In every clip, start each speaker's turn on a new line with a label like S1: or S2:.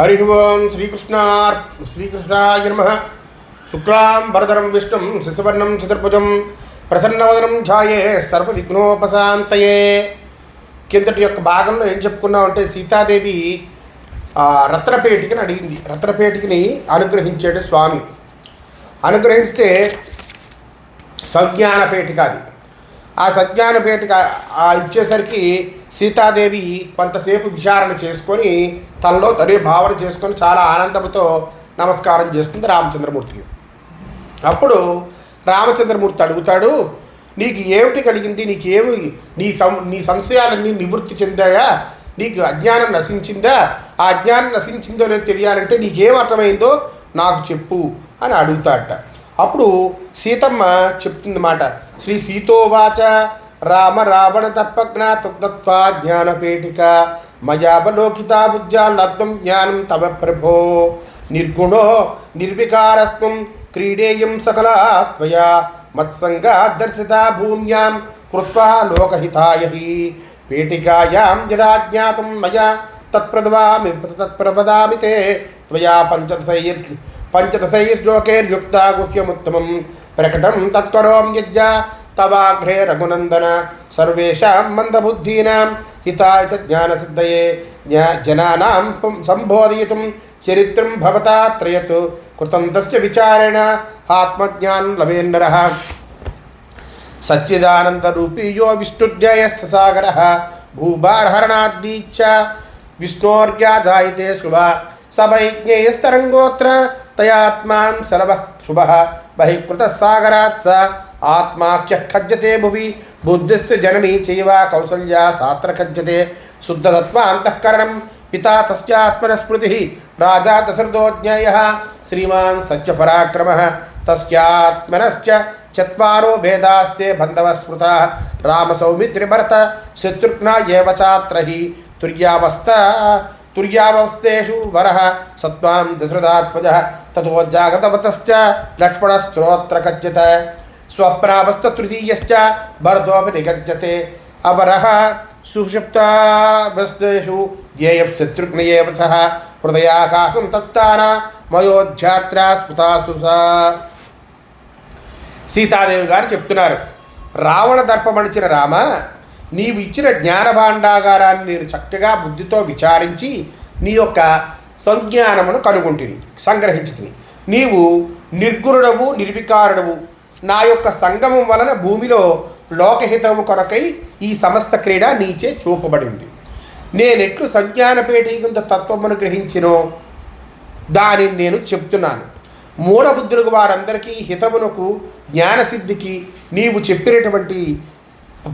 S1: హరి ఓం శ్రీకృష్ణార్ శ్రీకృష్ణాయ నమ. శుక్లాం వరదరం విష్ణుం శిశువర్ణం చతుర్భుజం ప్రసన్నవదనం ఛాయే సర్వ విఘ్నోపశాంతయే కిందటి యొక్క భాగంలో ఏం చెప్పుకున్నామంటే సీతాదేవి రత్నపేటికని అడిగింది. రత్నపేటికని అనుగ్రహించాడు స్వామి. అనుగ్రహిస్తే సంజ్ఞాన పేటిక అది. ఆ సంజ్ఞాన పేటిక ఇచ్చేసరికి సీతాదేవి కొంతసేపు విచారణ చేసుకొని తనలో తనే భావన చేసుకొని చాలా ఆనందంతో నమస్కారం చేస్తుంది రామచంద్రమూర్తికి. అప్పుడు రామచంద్రమూర్తి అడుగుతాడు నీకు ఏమిటి కలిగింది? నీకేమి నీ సం నీ సంశయాలన్నీ నివృత్తి చెందాయా? నీకు అజ్ఞానం నశించిందా? ఆ అజ్ఞానం నశించిందో లేదో తెలియాలంటే నీకేం అర్థమైందో నాకు చెప్పు అని అడుగుతాడట. అప్పుడు సీతమ్మ చెప్తుంది మాట శ్రీ సీతోవాచ రామ రావణ తర్పజ్ఞ తత్వా జ్ఞానపేటిక మయావలోకితా బుద్ధ్యా జ్ఞానం తవ ప్రభో నిర్గుణో నిర్వికారస్వం క్రీడేయం సకలా త్వయా మత్సంగా దర్శిత భూమ్యాం కృత్వా లోకహితాయ హి పేటికాయాం యదా జ్ఞాతం మయా తత్ప్రదవామి తత్ప్రవదామి తే త్వయా పంచదశైర్ పంచదశైర్లోకైర్యుక్త గుహ్యముత్తమం ప్రకటం తత్వరోం యజ్ఞ తవాగ్రే రఘునందన సర్వేషాం మందబుద్ధీనాం హితాయ చ జ్ఞానసిద్ధయే జ్ఞా జనానాం పం- సంబోధయితుం చరిత్రం భవతా త్రయత్ కృతం తస్య విచారేణ ఆత్మజ్ఞానం లవేన్నరः సచ్చిదానందరూపీ యో విష్ణుర్జయ సాగర భూభారహరణాద్దీచ్చ విష్ణోర్యాజాయితే శుభ సభైజ్ఞేయస్తరంగోత్ర తయాత్మాం సలభ శుభ బహికృత సాగరాత్ స आत्माख्य खज्जते भुवि। बुद्धिस्त जननी चैव कौसल्या सात्र खज्जते। अंतकरण पिता तस्यात्मनस्मृतिः राजा दशरथो ज्ञेयः श्रीमान् सच्च पराक्रम तस्यात्मनश्च चत्वारो भेदास्ते बन्धवस्मृताः। रामसौमित्रिभरत शत्रुघ्ना एव चात्र हि तुर्यावस्था, तुर्यावस्थेषु वरः सत्त्वां दशरथात्मजः। ततो जागतवतश्च लक्ष्मणस्त्रोत्र कच्यत స్వప్రావస్థ తృతీయశ్చ భరతోపి నిగజ్యతే అవరః సుషుప్తావస్థేషు జ్ఞేయ ఏవ సహ. హృదయాకాశం తత్తాన మయోధ్యాత్రా స్ఫుతాస్తు సీతాదేవి గారు చెప్తున్నారు రావణ దర్పమణిచిన రామ నీవు ఇచ్చిన జ్ఞానభాండాగారాన్ని నేను చక్కగా బుద్ధితో విచారించి నీ యొక్క సంజ్ఞానమును కనుగొంటిని సంగ్రహించుతుంది నీవు నిర్గుణుడవు నిర్వికారుడవు నా యొక్క సంగమం వలన భూమిలో లోకహితము కొరకై ఈ సమస్త క్రీడ నీచే చూపబడింది. నేనెట్లు సంజ్ఞానపేటికంత తత్వమును గ్రహించినో దానిని నేను చెప్తున్నాను. మూఢబుద్ధులకు వారందరికీ హితమునకు జ్ఞానసిద్ధికి నీవు చెప్పినటువంటి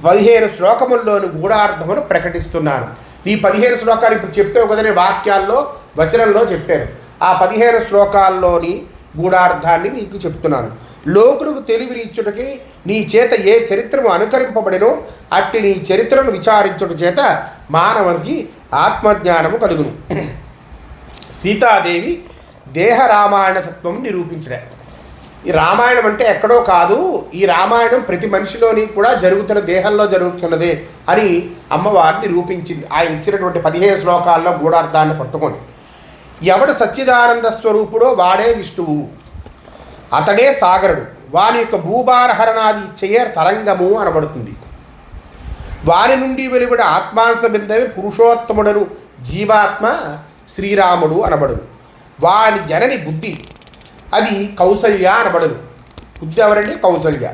S1: పదిహేను శ్లోకముల్లోని గూఢార్థమును ప్రకటిస్తున్నాను. ఈ పదిహేను శ్లోకాలు ఇప్పుడు చెప్పావు కదనే వాక్యాల్లో వచనంలో చెప్పాను. ఆ పదిహేను శ్లోకాల్లోని గూఢార్థాన్ని నీకు చెప్తున్నాను. లోకులకు తెలివినిచ్చుటకి నీ చేత ఏ చరిత్రము అనుకరింపబడినో అట్టి నీ చరిత్రను విచారించుట చేత మానవునికి ఆత్మజ్ఞానము కలుగును. సీతాదేవి దేహ రామాయణ తత్వం నిరూపించడే. ఈ రామాయణం అంటే ఎక్కడో కాదు ఈ రామాయణం ప్రతి మనిషిలోని కూడా జరుగుతున్న దేహంలో జరుగుతున్నదే అని అమ్మవారిని నిరూపించింది. ఆయన ఇచ్చినటువంటి పదిహేను శ్లోకాల్లో గూఢార్థాన్ని పట్టుకొని. ఎవడు సచ్చిదానంద స్వరూపుడో వాడే విష్ణువు. అతడే సాగరుడు. వాని యొక్క భూభారహరణాది ఇచ్చయే తరంగము అనబడుతుంది. వారి నుండి వెలువడ ఆత్మాంశ బిందవి పురుషోత్తముడను జీవాత్మ శ్రీరాముడు అనబడును. వాని జనని బుద్ధి అది కౌసల్య అనబడును. బుద్ధి ఎవరండి? కౌసల్య.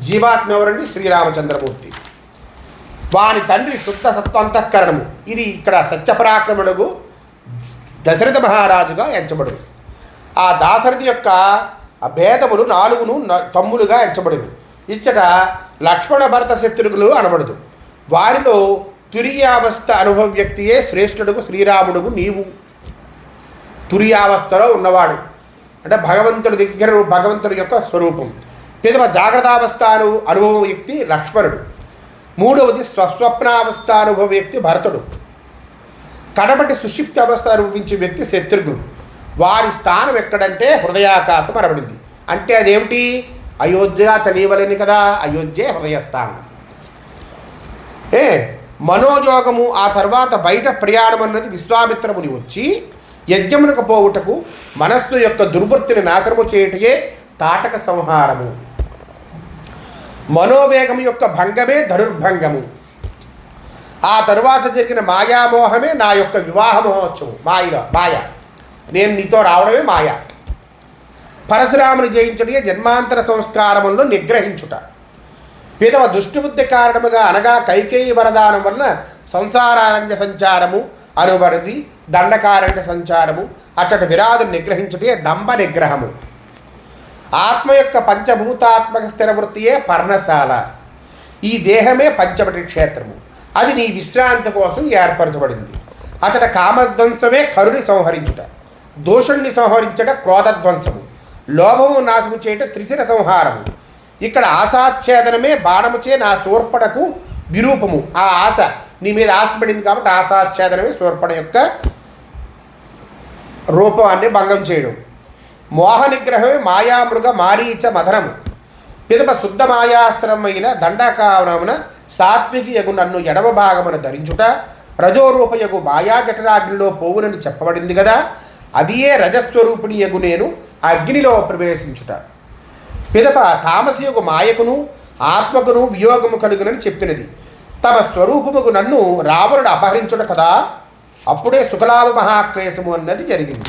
S1: జీవాత్మ ఎవరండి? శ్రీరామచంద్రమూర్తి. వాని తండ్రి శుద్ధ సత్వంతఃకరణము ఇది ఇక్కడ సత్యపరాక్రమణకు దశరథ మహారాజుగా ఎంచబడు ఆ దాశరథి యొక్క భేదములు నాలుగును న- తమ్ములుగా ఎంచబడును. ఇచ్చట లక్ష్మణ భరత శత్రుఘ్నులు అనబడదు. వారిలో తురియావస్థ అనుభవ వ్యక్తియే శ్రేష్ఠుడుగు శ్రీరాముడుకు నీవు. తురియావస్థలో ఉన్నవాడు. అంటే భగవంతుడి దగ్గర భగవంతుడి యొక్క స్వరూపం. పిదవ జాగ్రత్తావస్థ అను అనుభవ వ్యక్తి లక్ష్మణుడు. మూడవది స్వస్వప్నావస్థ అనుభవ వ్యక్తి భరతుడు. కడబటి సుషిప్తి అవస్థ రూపించే వ్యక్తి శత్రుఘ్నుడు. వారి స్థానం ఎక్కడంటే హృదయాకాశం అనబడింది. అంటే అదేమిటి? అయోధ్య తెలియవలేని కదా అయోధ్య హృదయస్థానం. ఏ మనోయోగము ఆ తర్వాత బయట ప్రయాణం అన్నది విశ్వామిత్రముని వచ్చి యజ్ఞమునకు పోవుటకు మనస్సు యొక్క దుర్వృత్తిని నాశనము చేయుటయే తాటక సంహారము. మనోవేగం యొక్క భంగమే ధనుర్భంగము. ఆ తరువాత జరిగిన మాయామోహమే నా యొక్క వివాహ మహోత్సవం. మాయలో మాయ. నేను నీతో రావడమే మాయ. పరశురాముని జయించుటే జన్మాంతర సంస్కారములను నిగ్రహించుట. పిదవ దుష్టిబుద్ధి కారణముగా అనగా కైకేయి వరదానం వలన సంసారారణ్య సంచారము అనుబడిది దండకారణ్య సంచారము అచ్చటి విరాదుని నిగ్రహించుటే దంభ నిగ్రహము. ఆత్మ యొక్క పంచభూతాత్మక స్థిర వృత్తియే పర్ణశాల. ఈ దేహమే పంచవటి క్షేత్రము. అది నీ విశ్రాంతి కోసం ఏర్పరచబడింది. అతడ కామధ్వంసమే కరుని సంహరించుట దోషుణ్ణి సంహరించట క్రోధధ్వంసము లోభము నాశము చేయట త్రిశిర సంహారము. ఇక్కడ ఆశాచ్ఛేదనమే బాణముచే నా శూర్పణకు విరూపము. ఆ ఆశ నీ మీద ఆశ పడింది కాబట్టి ఆశాచ్ఛేదనమే శూర్పణ యొక్క రూపాన్ని భంగం చేయడం. మోహ నిగ్రహమే మాయామృగ మారీచ మధనము. పిదప శుద్ధ మాయాస్త్రమైన దండకావనమున సాత్వికి యగు నన్ను ఎడమ భాగమున ధరించుట రజోరూపయగు మాయా జఠరాగ్నిలో పోవునని చెప్పబడింది కదా అదియే రజస్వరూపిణి యగు నేను అగ్నిలో ప్రవేశించుట. పిదప తామసయుగు మాయకును ఆత్మకును వియోగము కలుగునని చెప్పినది. తమ స్వరూపముకు నన్ను రావణుడు అపహరించుట కదా అప్పుడే సుఖలాభ మహాక్లేశము అన్నది జరిగింది.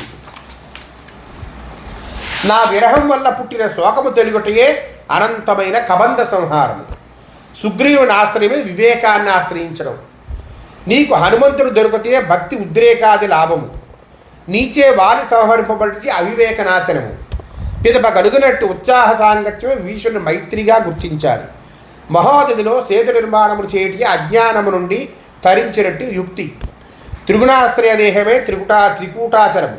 S1: నా విరహం వల్ల పుట్టిన శోకము తెలుగుటయే అనంతమైన కబంధ సంహారము. సుగ్రీవుని ఆశ్రయమే వివేకాన్ని ఆశ్రయించడం. నీకు హనుమంతుడు దొరికితే భక్తి ఉద్రేకాది లాభము. నీచే వాలి సంహరింపబడి అవివేక నాశనము. పిదప కలుగునట్టు ఉత్సాహ సాంగత్యమే వీషుని మైత్రిగా గుర్తించాలి. మహోదధిలో సేతు నిర్మాణములు చేయటి అజ్ఞానము నుండి తరించినట్టు యుక్తి. త్రిగుణాశ్రయ దేహమే త్రికుటా త్రికూటాచరము.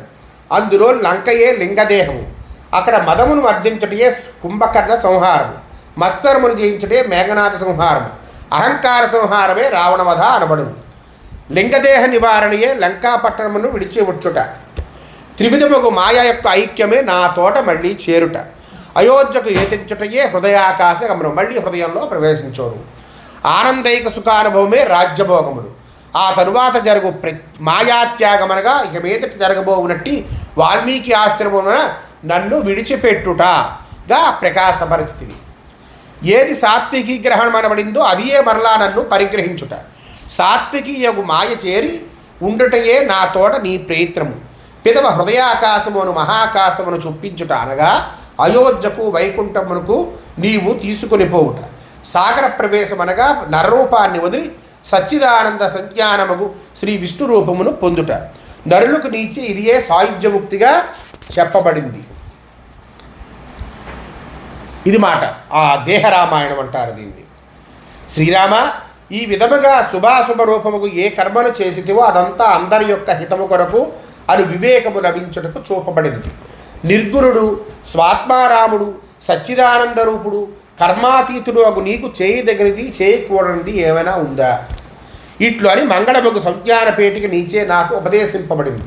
S1: అందులో లంకయే లింగదేహము అక్కడ మదమును వర్జించటయే కుంభకర్ణ సంహారము. మత్సరమును జయించటే మేఘనాథ సంహారము. అహంకార సంహారమే రావణవధ అనబడును. లింగదేహ నివారణయే లంకాపట్టణమును విడిచి వచ్చుట త్రివిధముగు మాయ యొక్క ఐక్యమే నా తోట మళ్ళీ చేరుట. అయోధ్యకు ఏతించుటయే హృదయాకాశ గమనం మళ్ళీ హృదయంలో ప్రవేశించోరు. ఆనందైక సుఖానుభవమే రాజ్యభోగములు. ఆ తరువాత జరుగు ప్ర మాయాత్యాగమనగా ఇక మీదటి జరగబోవునట్టి వాల్మీకి ఆశ్రమమున నన్ను విడిచిపెట్టుటగా ప్రకాశపరిస్థితి ఏది సాత్వికీ గ్రహణం అనబడిందో అదియే మరలా నన్ను పరిగ్రహించుట. సాత్వికీయగు మాయ చేరి ఉండుటయే నా తోట నీ ప్రయత్నము పిదవ హృదయాకాశమును మహాకాశమును చొప్పించుట అనగా అయోధ్యకు వైకుంఠమునకు నీవు తీసుకుని పోవుట. సాగర ప్రవేశం అనగా నరరూపాన్ని వదిలి సచ్చిదానంద సంజ్ఞానముకు శ్రీ విష్ణు రూపమును పొందుట. నరులకు నీచి ఇదియే సాయుధ్యముక్తిగా చెప్పబడింది. ఇది మాట. ఆ దేహరామాయణం అంటారు దీన్ని. శ్రీరామ ఈ విధముగా శుభాశుభ రూపముకు ఏ కర్మను చేసితివో అదంతా అందరి యొక్క హితము కొరకు అని వివేకము లభించుటకు చూపబడింది. నిర్గుణుడు స్వాత్మారాముడు సచ్చిదానంద రూపుడు కర్మాతీతుడు అగు నీకు చేయదగినది చేయకూడనిది ఏమైనా ఉందా? ఇట్లు అని మంగళముకు సంజ్ఞానపేటిక నీచే నాకు ఉపదేశింపబడింది.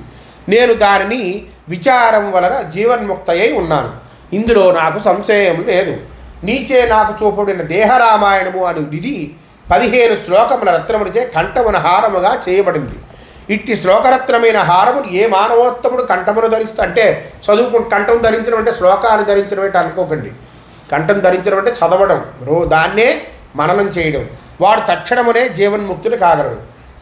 S1: నేను దానిని విచారం వలన జీవన్ముక్తయై ఉన్నాను. ఇందులో నాకు సంశయం లేదు. నీచే నాకు చూపబడిన దేహరామాయణము అని ఇది పదిహేను శ్లోకముల రత్నములచే కంఠమున హారముగా చేయబడింది. ఇట్టి శ్లోకరత్నమైన హారమును ఏ మానవోత్తముడు కంఠమును ధరిస్తూ అంటే చదువుకు కంఠం ధరించడం అంటే శ్లోకాలు ధరించడం అంటే అనుకోకండి. కంఠం ధరించడం అంటే చదవడం. రో దాన్నే మననం చేయడం. వాడు తక్షణమునే జీవన్ముక్తుడు కాగలడు.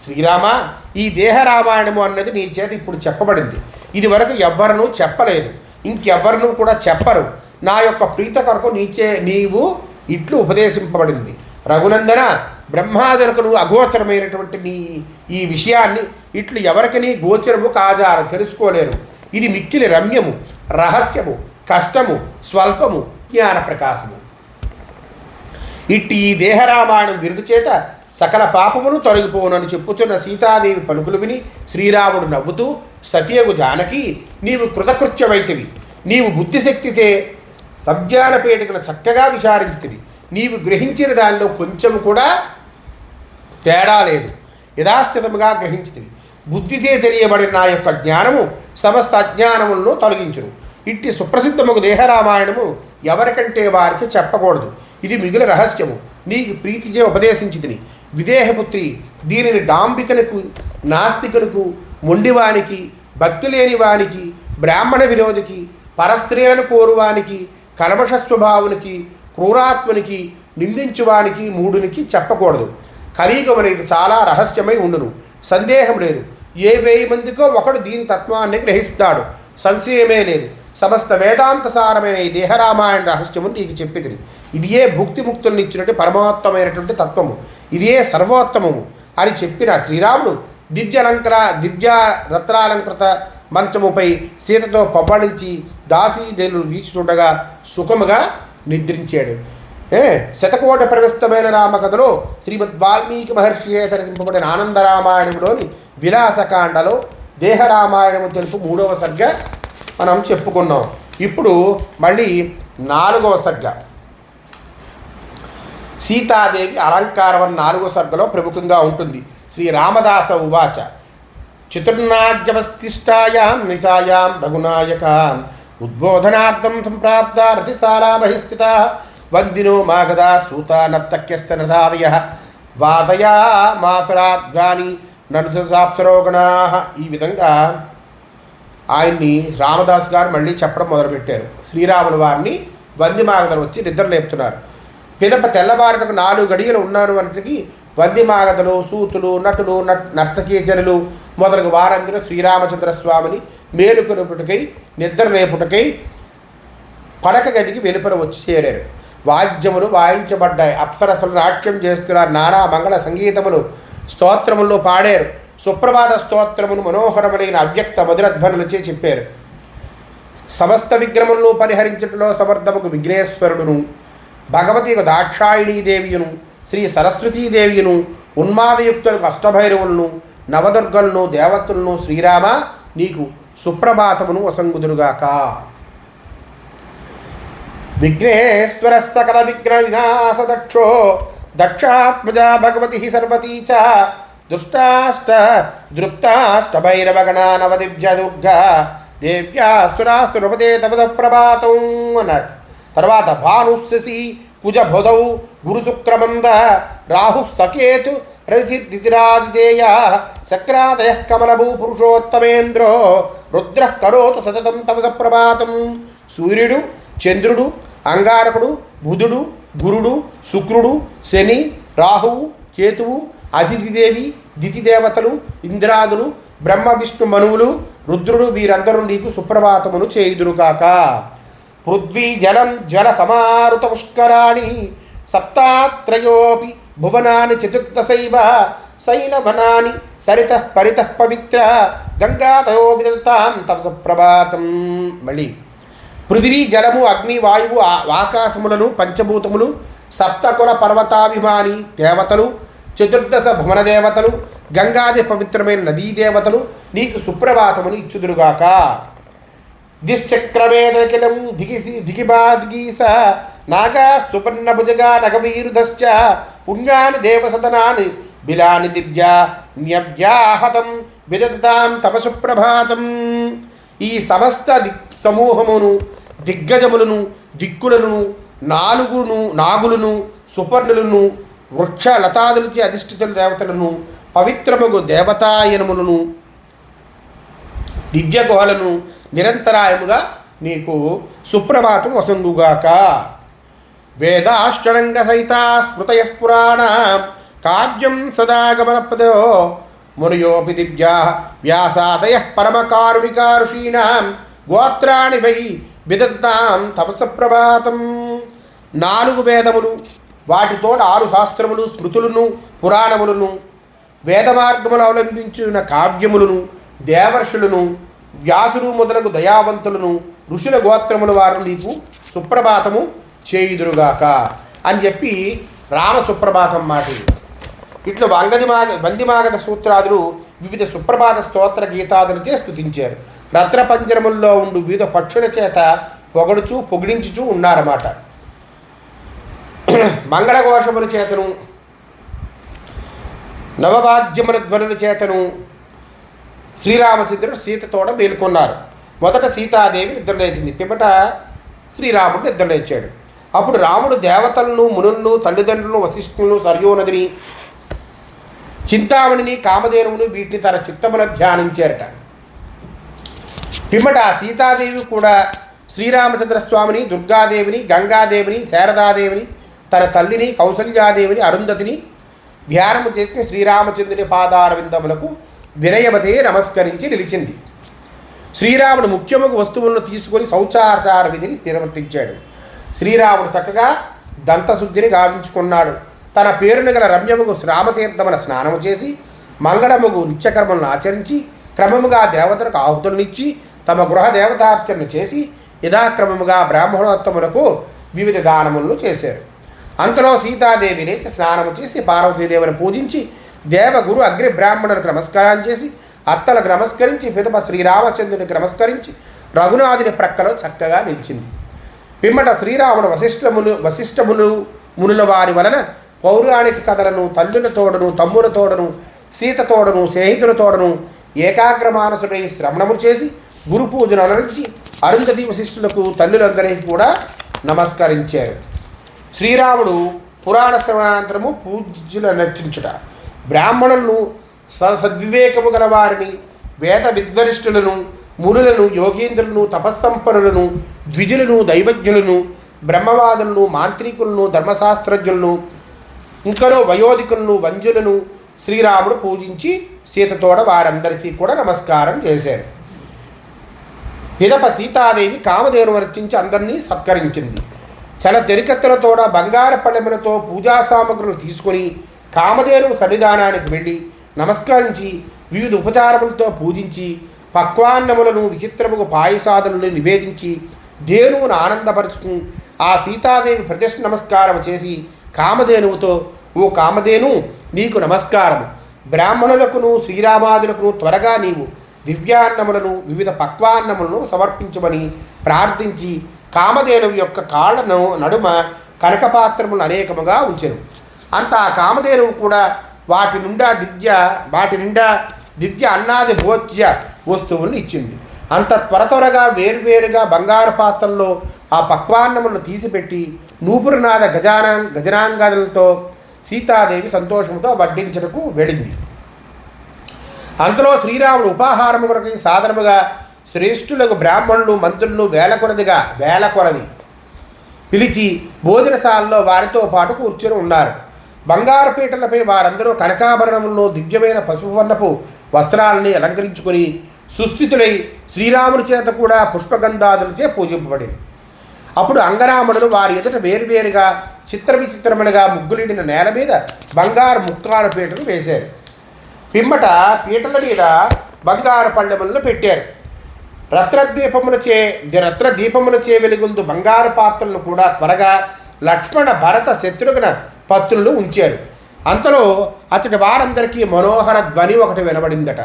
S1: శ్రీరామ ఈ దేహరామాయణము అన్నది నీ చేత ఇప్పుడు చెప్పబడింది. ఇది వరకు ఎవ్వరూ చెప్పలేదు. ఇంకెవ్వరూ కూడా చెప్పరు. నా యొక్క ప్రీత కొరకు నీచే నీవు ఇట్లు ఉపదేశింపబడింది. రఘునందన బ్రహ్మాదులకు అగోచరమైనటువంటి నీ ఈ విషయాన్ని ఇట్లు ఎవరికి గోచరము కాజారు తెలుసుకోలేరు. ఇది మిక్కిలి రమ్యము రహస్యము కష్టము స్వల్పము జ్ఞాన ప్రకాశము. ఇట్టి ఈ దేహరామాయణం విరుడు చేత సకల పాపమును తొలగిపోనని చెప్పుతున్న సీతాదేవి పలుకులు విని శ్రీరాముడు నవ్వుతూ సతియగు జానకి నీవు కృతకృత్యమైతివి. నీవు బుద్ధిశక్తితే సజ్ఞాన పేటికను చక్కగా విచారించితివి. నీవు గ్రహించిన దానిలో కొంచెం కూడా తేడా లేదు. యథాస్థితముగా గ్రహించితివి. బుద్ధితే తెలియబడిన నా యొక్క జ్ఞానము సమస్త అజ్ఞానములను తొలగించును. ఇట్టి సుప్రసిద్ధముకు దేహరామాయణము ఎవరికంటే వారికి చెప్పకూడదు. ఇది మిగిలిన రహస్యము. నీకు ప్రీతిచే ఉపదేశించితిని. విదేహపుత్రి దీనిని డాంబికలకు నాస్తికులకు మొండివానికి భక్తి లేని వానికి బ్రాహ్మణ విరోధికి పరస్త్రీలను కోరువానికి కల్మష స్వభావునికి క్రూరాత్మునికి నిందించువానికి మూడునికి చెప్పకూడదు. కలియుగం అనేది చాలా రహస్యమై ఉండును. సందేహం లేదు. ఏ వెయ్యి మందికో ఒకడు దీని తత్వాన్ని గ్రహిస్తాడు. సంశయమే లేదు. సమస్త వేదాంత సారమైన ఈ దేహరామాయణ రహస్యము నీకు చెప్పిది ఇదియే భుక్తి ముక్తులను ఇచ్చినట్టు పరమోత్తమైనటువంటి తత్వము. ఇదియే సర్వోత్తమము అని చెప్పిన శ్రీరాముడు. దివ్యలంకర దివ్య రత్నాలంకృత మంచముపై సీతతో పవ్వడించి దాసీదేవులు వీచుచుండగా సుఖముగా నిద్రించాడు. ఏ శతకోట ప్రవిస్తమైన రామకథలో శ్రీమద్ వాల్మీకి మహర్షి ఆనంద రామాయణంలోని విలాసకాండలో దేహరామాయణము తెలుపు మూడవ సర్గ మనం చెప్పుకున్నాం. ఇప్పుడు మళ్ళీ నాలుగవ సర్గ. సీతాదేవి అలంకారం నాలుగో సర్గలో ప్రముఖంగా ఉంటుంది. శ్రీరామదాస ఉవాచ చతుర్నాజ్యవస్థిష్టాయాం నిశాయాం రఘునాయకాం ఉద్బోధనార్థం సంప్రాప్త రతిశాలా బహిస్థిత వందినో మాగదా సూత నర్తక్యస్తనదాదయ వాదయా మాసురాధ్వాని నడుసాప్సరోగణా ఈ విధంగా ఆయన్ని రామదాస్ గారు మళ్ళీ చెప్పడం మొదలుపెట్టారు. శ్రీరాములు వారిని వంది మాగదలు వచ్చి నిద్ర లేపుతున్నారు పిదప తెల్లవారుటకు నాలుగు గడియలు ఉన్నారు వంటికి వందిమాగతలు సూతులు నటులు నట్ నర్తకీజనులు మొదలగు వారందరూ శ్రీరామచంద్ర స్వామిని మేలుకొనుపుటకై నిద్ర రేపుటకై పడక గదికి వెలుపల వచ్చి చేరారు. వాద్యములు వాయించబడ్డాయి. అప్సరసలు నాట్యం చేస్తున్నారు. నానా మంగళ సంగీతములు స్తోత్రములో పాడారు. సుప్రభాత స్తోత్రమును మనోహరములైన అవ్యక్త మధురధ్వనులచే చెప్పారు. సమస్త విగ్రహములను పరిహరించడంలో సమర్థముకు విఘ్నేశ్వరుడును భగవతి దాక్షాయిణీదేవియును శ్రీ సరస్వతీదేవియును ఉన్మాదయుక్తులకు అష్టభైరవులను నవదుర్గలను దేవతలను శ్రీరామ నీకు సుప్రభాతమును వసంగుదురుగాక. విఘ్నేశ్వర సకల విఘ్న వినాశ దక్షో దక్షాత్మజ భగవతి సర్వతీ చ దుష్టాష్ట దృప్తాష్టభైరవగణ నవదివ్య దుర్గ దేవ్యాస్తురాస్తురపదే తమద ప్రభాతం అన్నాడు. తర్వాత భానుశశి కుజ గురుశుక్రమంద రాహు సకేతు రథిదిరాదిదేయ శక్రాదయ కమలభూ పురుషోత్తమేంద్రో రుద్ర కరోతు సతతం తమస ప్రభాతం సూర్యుడు చంద్రుడు అంగారకుడు బుధుడు గురుడు శుక్రుడు శని రాహువు కేతువు అతిథిదేవి దితిదేవతలు ఇంద్రాదులు బ్రహ్మ విష్ణు మనువులు రుద్రుడు వీరందరూ నీకు సుప్రభాతమును చేయుదురుగాక. పృథ్వీజలం జలం సమారుత పుష్కరాణి సప్తాత్రయోపి భువనాని చతుర్దశైవ శైలవనాని సరిత పరిత పవిత్ర గంగాతయో విదతాం తపస ప్రభాతం మళ్ళీ పృథివీ జలము అగ్ని వాయువు ఆకాశములను పంచభూతములు సప్తకుల పర్వతాభిమాని దేవతలు చతుర్దశ భువన దేవతలు గంగాది పవిత్రమైన నదీ దేవతలు నీకు సుప్రభాతమును ఇచ్చుదురుగాక. దిశ్చక్రమేదకిలం దిగిసి దిగిబాద్గీస నాగా సుపర్ణభుజగా నగవీరుధశ్చ పుణ్యాని దేవసదనాని బిలాని దివ్య న్యవ్యాహతం విదతాం తపసు ప్రభాతం ఈ సమస్త దిక్ సమూహమును దిగ్గజములను దిక్కులను నాలుగును నాగులను సుపర్ణులను వృక్ష లతాదులకి అధిష్ఠితుల దేవతలను పవిత్రముగు దేవతాయనములను దివ్య గుహలను నిరంతరాయముగా నీకు సుప్రభాతం వసంగుగాక వేదాష్టరంగ సహిత స్మృతయస్పురాణ కావ్యం సదాగమనపదో మునయోపి దివ్యా వ్యాసాదయ పరమకారుణికా ఋషీణాం గోత్రాణి వై విదతాం తపస ప్రభాతం నాలుగు వేదములు వాటితో ఆరు శాస్త్రములు స్మృతులను పురాణములను వేద మార్గములు అవలంబించిన కావ్యములను దేవర్షులను వ్యాసులు మొదలగు దయావంతులను ఋషుల గోత్రముల వారు నీకు సుప్రభాతము చేయుదురుగాక అని చెప్పి రామ సుప్రభాతం మాట ఇట్లా వంగదిమాగ వందిమాగత సూత్రాదులు వివిధ సుప్రభాత స్తోత్ర గీతాదులచే స్తుతించారు. రత్నపంజరముల్లో ఉండు వివిధ పక్షుల చేత పొగడుచు పొగిడించుచూ ఉన్నారన్నమాట. మంగళఘోషముల చేతను నవవాద్యముల ధ్వనుల చేతను శ్రీరామచంద్రుడు సీతతోడ మేలుకొన్నారు. మొదట సీతాదేవి నిద్రలేచింది పిమ్మట శ్రీరాముడు నిద్రలేచాడు అప్పుడు రాముడు దేవతలను మునులను తల్లిదండ్రులను వశిష్ఠులను సర్యోనదిని చింతామణిని కామధేనువును వీటిని తన చిత్తమున ధ్యానించారట. పిమ్మట సీతాదేవి కూడా శ్రీరామచంద్ర స్వామిని దుర్గాదేవిని గంగాదేవిని శారదాదేవిని తన తల్లిని కౌసల్యాదేవిని అరుంధతిని ధ్యానము చేసుకుని శ్రీరామచంద్రుని పాదారవిందములకు విందములకు వినయమతే నమస్కరించి నిలిచింది. శ్రీరాముడు ముఖ్యముగు వస్తువులను తీసుకొని శౌచాచార విధిని నిర్వర్తించాడు. శ్రీరాముడు చక్కగా దంతశుద్ధిని గావించుకున్నాడు. తన పేరును గల రమ్యముగు శ్రామతీర్థమున స్నానము చేసి మంగళముకు నిత్యకర్మలను ఆచరించి క్రమముగా దేవతలకు ఆహుతులనిచ్చి తమ గృహ దేవతార్చనను చేసి యథాక్రమముగా బ్రాహ్మణోత్తములకు వివిధ దానములను చేశారు. అంతలో సీతాదేవి లేచి స్నానము చేసి పార్వతీదేవిని పూజించి దేవగురు అగ్రి బ్రాహ్మణులకు నమస్కారం చేసి అత్తలకు నమస్కరించి పిదప శ్రీరామచంద్రునికి నమస్కరించి రఘునాథుని ప్రక్కలో చక్కగా నిలిచింది. పిమ్మట శ్రీరాముడు వశిష్ఠమును వశిష్ఠమును మునుల వారి వలన పౌరాణిక కథలను తల్లుల తోడను తమ్ముల తోడను సీత తోడను స్నేహితుల తోడను ఏకాగ్రమానసుడై శ్రవణము చేసి గురు పూజను అనురించి అరుంధతి వశిష్ఠులకు తల్లులందరికీ కూడా నమస్కరించారు. శ్రీరాముడు పురాణ శ్రవణాంతరము పూజ్యుల నర్చించుట బ్రాహ్మణులను స సద్వివేకము వేద విద్వరిష్ఠులను మునులను యోగేంద్రులను తపస్సంపన్నులను ద్విజులను దైవజ్ఞులను బ్రహ్మవాదులను మాంత్రికులను ధర్మశాస్త్రజ్ఞులను ఇంకనో వయోధికులను వంజులను శ్రీరాముడు పూజించి సీతతోడ వారందరికీ కూడా నమస్కారం చేశారు. పిదప సీతాదేవి కామధేను వర్చించి అందరినీ సత్కరించింది. చల తెరికత్తలతోడ బంగార పళ్ళెములతో పూజా సామగ్రులు తీసుకొని కామధేనువు సన్నిధానానికి వెళ్ళి నమస్కరించి వివిధ ఉపచారములతో పూజించి పక్వాన్నములను విచిత్రముకు పాయసాదులను నివేదించి ధేనువును ఆనందపరుచుకు ఆ సీతాదేవి ప్రతిష్ఠ నమస్కారం చేసి కామధేనువుతో ఓ కామధేను నీకు నమస్కారము. బ్రాహ్మణులకును శ్రీరామాదులకును త్వరగా నీవు దివ్యాన్నములను వివిధ పక్వాన్నములను సమర్పించమని ప్రార్థించి కామధేనువు యొక్క కాళ్ళను నడుమ కనకపాత్రములు అనేకముగా ఉంచెను. అంత ఆ కామధేనువు కూడా వాటి నుండా దివ్య వాటి నిండా దివ్య అన్నాది భోజ్య వస్తువులను ఇచ్చింది. అంత త్వర త్వరగా వేర్వేరుగా బంగారు పాత్రల్లో ఆ పక్వాన్నములను తీసిపెట్టి నూపురునాథ గజానా గజనాంగాదులతో సీతాదేవి సంతోషంతో వడ్డించటకు వెళ్ళింది. అంతలో శ్రీరాముడు ఉపాహారము కొరకు సాధనముగా శ్రేష్ఠులకు బ్రాహ్మణులు మంత్రులను వేల కొలదిగా వేల కొలది పిలిచి భోజనశాలలో వారితో పాటు కూర్చొని ఉన్నారు. బంగారు పీటలపై వారందరూ కనకాభరణములను దివ్యమైన పసుపు వర్ణపు వస్త్రాలని అలంకరించుకొని సుస్థితులై శ్రీరాముని చేత కూడా పుష్పగంధాదులచే పూజింపబడింది అప్పుడు అంగరాముడు వారి ఎదుట వేరువేరుగా చిత్ర విచిత్రములుగా ముగ్గులిడిన నేల మీద బంగారు ముక్కాల పీటలు వేశారు. పిమ్మట పీటల మీద బంగారు పళ్ళెములను పెట్టారు. రత్నద్వీపములచే రత్నదీపములచే వెలుగుందు బంగారు పాత్రలను కూడా త్వరగా లక్ష్మణ భరత శత్రుఘ్న పత్రులు ఉంచారు. అంతలో అతడి వారందరికీ మనోహర ధ్వని ఒకటి వినబడిందట.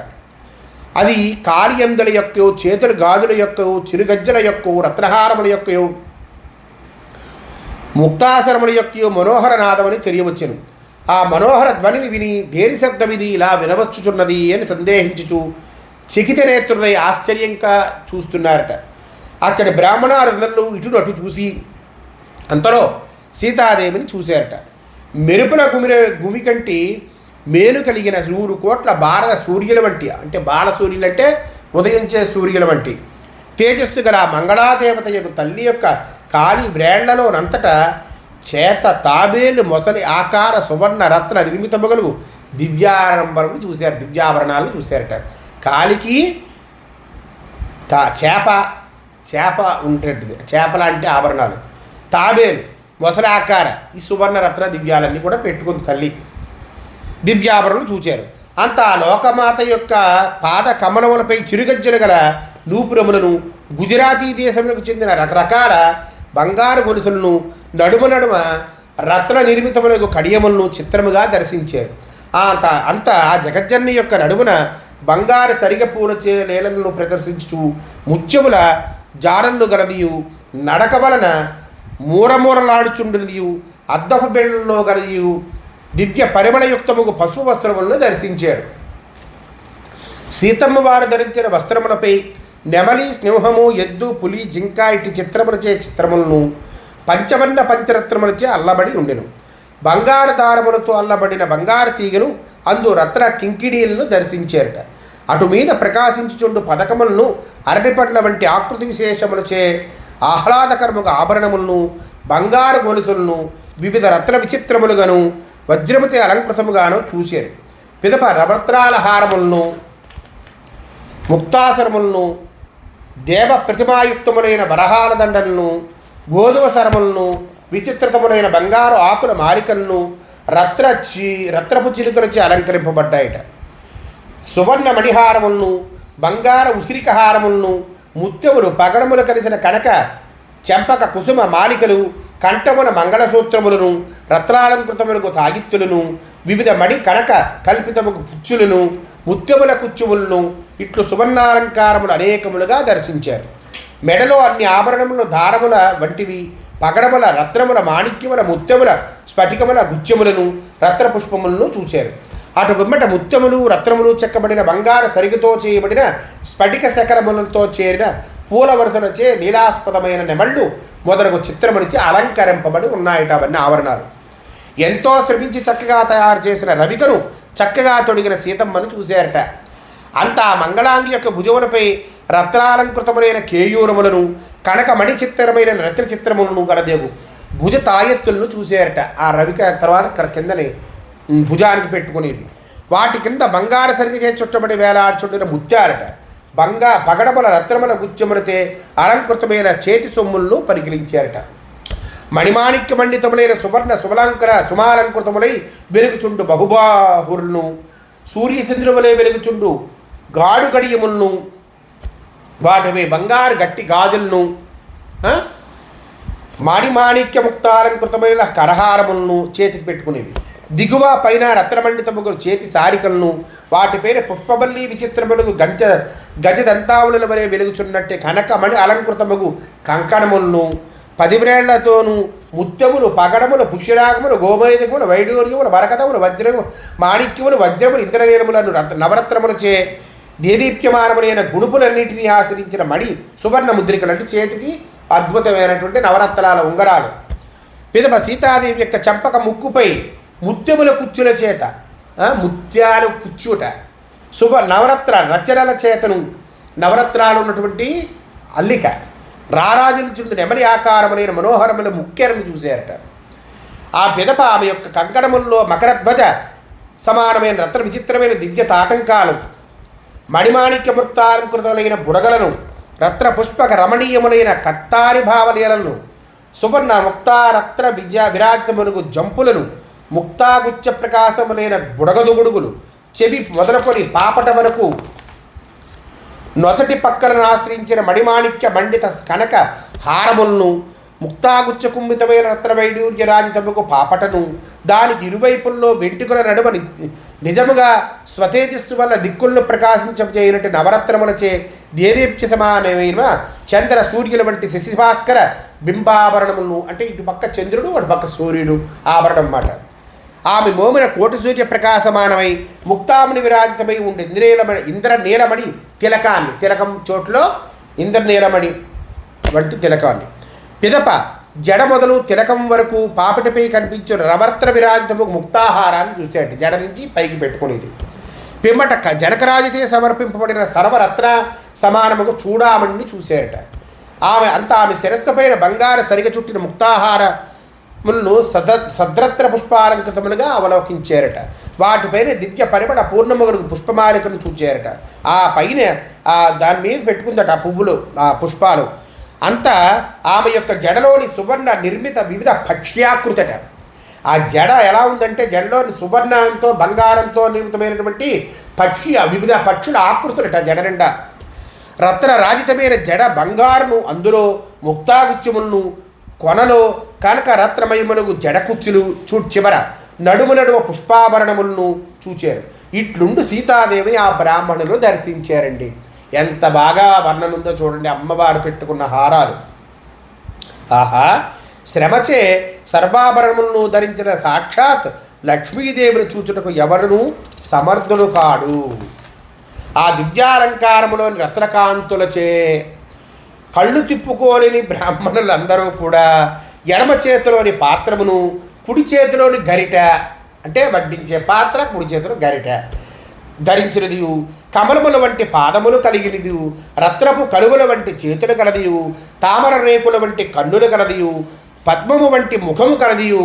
S1: అది కార్యందుల యొక్క చేతుల గాజుల యొక్క చిరుగజ్జల యొక్క రత్నహారముల యొక్క ముక్తాసరముల యొక్క మనోహర నాదమని తెలియవచ్చును. ఆ మనోహర ధ్వనిని విని దేని శబ్దమిది ఇలా వినవచ్చుచున్నది అని సందేహించుచు చికిత నేత్రులై ఆశ్చర్యంగా చూస్తున్నారట. అతడి బ్రాహ్మణారందరూ ఇటు అటు చూసి అంతలో సీతాదేవిని చూశారట. మెరుపుల గుమిర గుమి కంటి మేలు కలిగిన నూరు కోట్ల బాల సూర్యుల వంటి అంటే బాల సూర్యులు అంటే ఉదయించే సూర్యుల వంటి. తేజస్సు గల మంగళాదేవత యొక్క తల్లి యొక్క కాలి వ్రేళ్ళలోనంతట చేత తాబేలు మొసలి ఆకార సువర్ణ రత్న నిర్మితమగలు దివ్యారంభములు చూశారు దివ్యాభరణాలను చూశారట. కాలికి తా చేప చేప ఉండేటిది చేపలాంటి ఆభరణాలు. తాబేలు మొసలాకార ఈ సువర్ణ రత్న దివ్యాలన్నీ కూడా పెట్టుకుంది తల్లి. దివ్యాభరణలు చూచారు. అంత ఆ లోకమాత యొక్క పాద కమలములపై చిరుగజ్జలు గల నూపురములను గుజరాతీ దేశములకు చెందిన రకరకాల బంగారు గొలుసులను నడుమ నడుమ రత్న నిర్మితములకు కడియములను చిత్రముగా దర్శించారు. అంత అంత ఆ జగజ్జన్ని యొక్క నడుమున బంగారు సరిగ పూలచే నేలలను ప్రదర్శించుచు ముత్యముల జారన్లు గలదియు నడక వలన మూరమూరలాడుచుండునియు అద్దపు బెళ్ళలో గలయు దివ్య పరిమళయుక్తముకు పసుపు వస్త్రములను దర్శించారు సీతమ్మ వారు ధరించిన వస్త్రములపై నెమలి సింహము ఎద్దు పులి జింక ఇటు చిత్రములచే చిత్రములను పంచవర్ణ పంచరత్నములచే అల్లబడి ఉండెను. బంగారు దారములతో అల్లబడిన బంగారు తీగను అందు రత్న కింకిడీలను దర్శించారట. అటు మీద ప్రకాశించుచుండు పథకములను అరటిపట్ల వంటి ఆకృతి విశేషములచే ఆహ్లాదకరముగా ఆభరణములను బంగారు గొలుసులను వివిధ రత్న విచిత్రములుగాను వజ్రమతి అలంకృతముగాను చూశారు పిదప రవత్రాల హారములను ముక్తాసరములను దేవ ప్రతిమాయుక్తములైన వరహాల దండలను గోధుమ సరములను విచిత్రతములైన బంగారు ఆకుల మాలికలను రత్న చి రత్నపు చిలుకలచి అలంకరింపబడ్డాయట. సువర్ణ మణిహారములను బంగార ఉసిరిక హారములను ముత్యములు పగడములు కలిసిన కనక చెంపక కుసుమ మాలికలు కంఠమున మంగళసూత్రములను రత్నాలంకృతములకు తాగిత్తులను వివిధ మడి కనక కల్పితముకు పుచ్చులను ముత్యముల కుచ్చుములను ఇట్లు సువర్ణాలంకారములు అనేకములుగా దర్శించారు. మెడలో అన్ని ఆభరణములు దారముల వంటివి పగడముల రత్నముల మాణిక్యముల ముత్యముల స్ఫటికముల గుత్యములను రత్నపుష్పములను చూచారు. అటు పిమ్మట ముత్యములు రత్నములు చెక్కబడిన బంగారు సరిగతో చేయబడిన స్ఫటిక శకరములతో చేరిన పూల వరుసలచే నీలాస్పదమైన నెమళ్ళు మొదలగు చిత్రమునిచి అలంకరింపబడి ఉన్నాయట అవన్నీ ఆవరణాలు. ఎంతో శ్రమించి చక్కగా తయారు చేసిన రవికను చక్కగా తొడిగిన సీతమ్మను చూశారట. అంత మంగళాంగి యొక్క భుజములపై రత్నాలంకృతములైన కేయూరములను కనకమణి చిత్రమైన రత్న చిత్రములను గలదేవు భుజ తాయెత్తులను చూశారట. ఆ రవిక తర్వాత కిందనే భుజానికి పెట్టుకునేవి వాటి కింద బంగారు సరిగి చేసి చుట్టబడి వేలాడుచుండిన ముత్యారట బంగా పగడముల రత్నముల గుచ్చములతే అలంకృతమైన చేతి సొమ్ములను పరిగణించారట మణిమాణిక్య మండితములైన సువర్ణ సుమలంకర సుమాలంకృతములై వెలుగుచుండు బహుబాహులను సూర్యచంద్రువలే వెలుగుచుండు గాడు గడియములను వాటిపై బంగారు గట్టి గాజులను ఆ? మాణిమాణిక్య ముక్తాలంకృతమైన కరహారములను చేతికి పెట్టుకునేవి. దిగువ పైన రత్నమండితముగు చేతి సారికలను వాటిపైన పుష్పబల్లి విచిత్రములకు గంజ గజదంతావుల వలె వెలుగుచున్నట్టే కనకమణి అలంకృతముగు కంకణములను పదివ్రేళ్ళతోనూ ముత్యములు పగడములు పుష్యరాగములు గోమేదకములు వైడూర్యములు వరకతములు వజ్రము మాణిక్యములు వజ్రములు ఇంద్రనీలములను రత్ నవరత్నములచే దేదీప్యమానములైన గుణుపులన్నింటినీ ఆశ్రయించిన మణి సువర్ణ ముద్రికలు అంటే చేతికి అద్భుతమైనటువంటి నవరత్నాల ఉంగరాలు. పిదప సీతాదేవి యొక్క చంపక ముక్కుపై ముత్యముల కుచ్చుల చేత ముత్యాలు కుచ్చుట. శుభ నవరత్న రచనల చేతను నవరత్నాలు ఉన్నటువంటి అల్లిక. రారాజులుచుండు నెమలి ఆకారములైన మనోహరముల ముఖ్యరము చూశారట ఆ పిదప ఆమె యొక్క కంకణముల్లో మకరధ్వజ సమానమైన రత్న విచిత్రమైన దివ్య తాటంకాలు మణిమాణిక్య బుడగలను రత్న పుష్పక రమణీయములైన కత్తారి భావలీలను సువర్ణ ముక్తారత్న విద్యా విరాజితములకు జంపులను ముక్తాగుచ్చ ప్రకాశములైన బుడగదుగుడుగులు చెవి మొదలుకొని పాపట వరకు నొసటి పక్కలను ఆశ్రయించిన మణిమాణిక్య మండిత కనక హారములను ముక్తాగుచ్చ కుంభితమైన రత్నవైడూర్య తమకు పాపటను దానికి ఇరువైపుల్లో వెంట్రుకల నడుమ నిజముగా స్వతేజస్సు వల్ల దిక్కులను ప్రకాశించజేయనట్టు నవరత్నములచే దేదీప్య సమానమైన చంద్ర సూర్యుల వంటి శశిభాస్కర బింబాభరణములను అంటే ఇటు పక్క చంద్రుడు అటు పక్క సూర్యుడు ఆభరణం అన్నమాట ఆమె మోమిన కోటి సూర్య ప్రకాశమానమై ముక్తాముని విరాజితమై ఉండే ఇంద్రనీలమణి ఇంద్ర నీలమణి తిలకాన్ని. తిలకం చోట్లో ఇంద్రనీలమణి వంటి తిలకాన్ని. పిదప జడ మొదలు తిలకం వరకు పాపటిపై కనిపించే రవర్త్ర విరాజితము ముక్తాహారాన్ని చూసాడు జడ నుంచి పైకి పెట్టుకునేది. పిమ్మట క- జనకరాజుతే సమర్పింపబడిన సర్వరత్న సమానముకు చూడామణిని చూశారట. ఆమె అంత ఆమె శిరస్సుపైన బంగారు సరిగ చుట్టిన ముక్తాహార ముక్తాహారములను సద సద్రత్న పుష్పాలంకృతములుగా అవలోకించారట. వాటిపైన దివ్య పరిమళ పూర్ణముగురు పుష్పమాలికను చూచారట. ఆ పైన ఆ దాని మీద పెట్టుకుందట ఆ పువ్వులు ఆ పుష్పాలు. అంతా ఆమె యొక్క జడలోని సువర్ణ నిర్మిత వివిధ పక్ష్యాకృతట. ఆ జడ ఎలా ఉందంటే జడలోని సువర్ణంతో బంగారంతో నిర్మితమైనటువంటి పక్షి వివిధ పక్షుల ఆకృతులట జడ నిండా రత్న రాజితమైన జడ బంగారును అందులో ముక్తాగుత్యములను కొనలో కనకరత్నమయమునకు జడకుచ్చులు చూ చివర నడుము నడుమ పుష్పాభరణములను చూచారు. ఇట్లుండు సీతాదేవిని ఆ బ్రాహ్మణులు దర్శించారండి. ఎంత బాగా వర్ణన ఉందో చూడండి అమ్మవారు పెట్టుకున్న హారాలు. ఆహా! శ్రమచే సర్వాభరణములను ధరించిన సాక్షాత్ లక్ష్మీదేవిని చూచుటకు ఎవరును సమర్థుడు కాడు. ఆ దివ్యాలంకారములోని రత్నకాంతులచే కళ్ళు తిప్పుకోలేని బ్రాహ్మణులందరూ కూడా ఎడమ చేతిలోని పాత్రమును కుడి చేతిలోని గరిట అంటే వడ్డించే పాత్ర కుడి చేతిలో గరిట. ధరించినది కమలముల వంటి పాదములు కలిగినది రత్నపు కలువల వంటి చేతులు కలదియు తామర రేకుల వంటి కన్నులు కలదియు పద్మము వంటి ముఖము కలదియు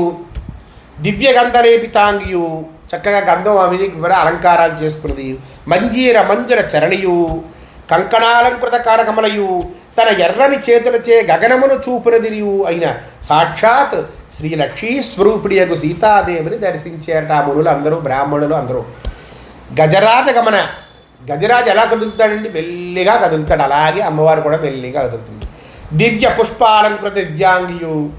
S1: దివ్య గంధలేపితాంగియు చక్కగా గంధం అవి కూడా అలంకారాలు చేసుకున్నది మంజీర మంజుర చరణియు కంకణాలంకృత కారకమలయు. తన ఎర్రని చేతులచే గగనమును చూపునదియు అయిన సాక్షాత్ శ్రీ లక్ష్మీ స్వరూపిడియకు సీతాదేవిని దర్శించారట. ఆ మునులు అందరూ బ్రాహ్మణులు అందరూ. గజరాజ గమన. గజరాజు ఎలా కదులుతాడండి? మెల్లిగా కదులుతాడు. అలాగే అమ్మవారు కూడా మెల్లిగా కదులుతుంది. దివ్య పుష్పాలంకృత దివ్యాంగియు.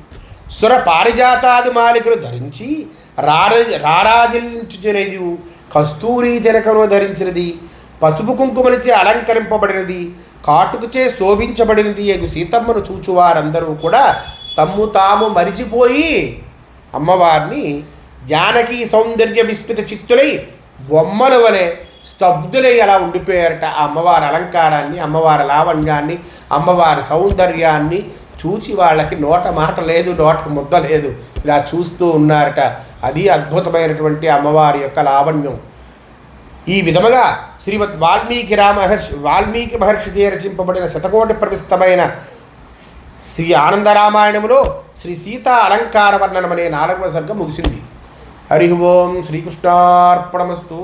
S1: సుర పారిజాతాది మాలికలు ధరించి రార రారాజించుచునేది కస్తూరి తిలకను ధరించినది. పసుపు కుంకుమలచే అలంకరింపబడినది కాటుకుచే శోభించబడినది ఎగు సీతమ్మను చూచువారందరూ కూడా తమ్ము తాము మరిచిపోయి అమ్మవారిని జానకి సౌందర్య విస్మిత చిత్తులై బొమ్మల వలె స్తబ్దులై అలా ఉండిపోయారట ఆ అమ్మవారి అలంకారాన్ని అమ్మవారి లావణ్యాన్ని అమ్మవారి సౌందర్యాన్ని చూచి వాళ్ళకి నోట మాట లేదు నోట ముద్ద లేదు. ఇలా చూస్తూ ఉన్నారట. అది అద్భుతమైనటువంటి అమ్మవారి యొక్క లావణ్యం. ఈ విధముగా శ్రీమద్ వాల్మీకి రామహర్షి వాల్మీకి మహర్షితే రచింపబడిన శతకోటి ప్రవిస్తమైన శ్రీ ఆనందరామాయణములో శ్రీ సీతా అలంకార వర్ణనమనే నాలుగవ సర్గం ముగిసింది. హరి ఓం శ్రీకృష్ణార్పణమస్తూ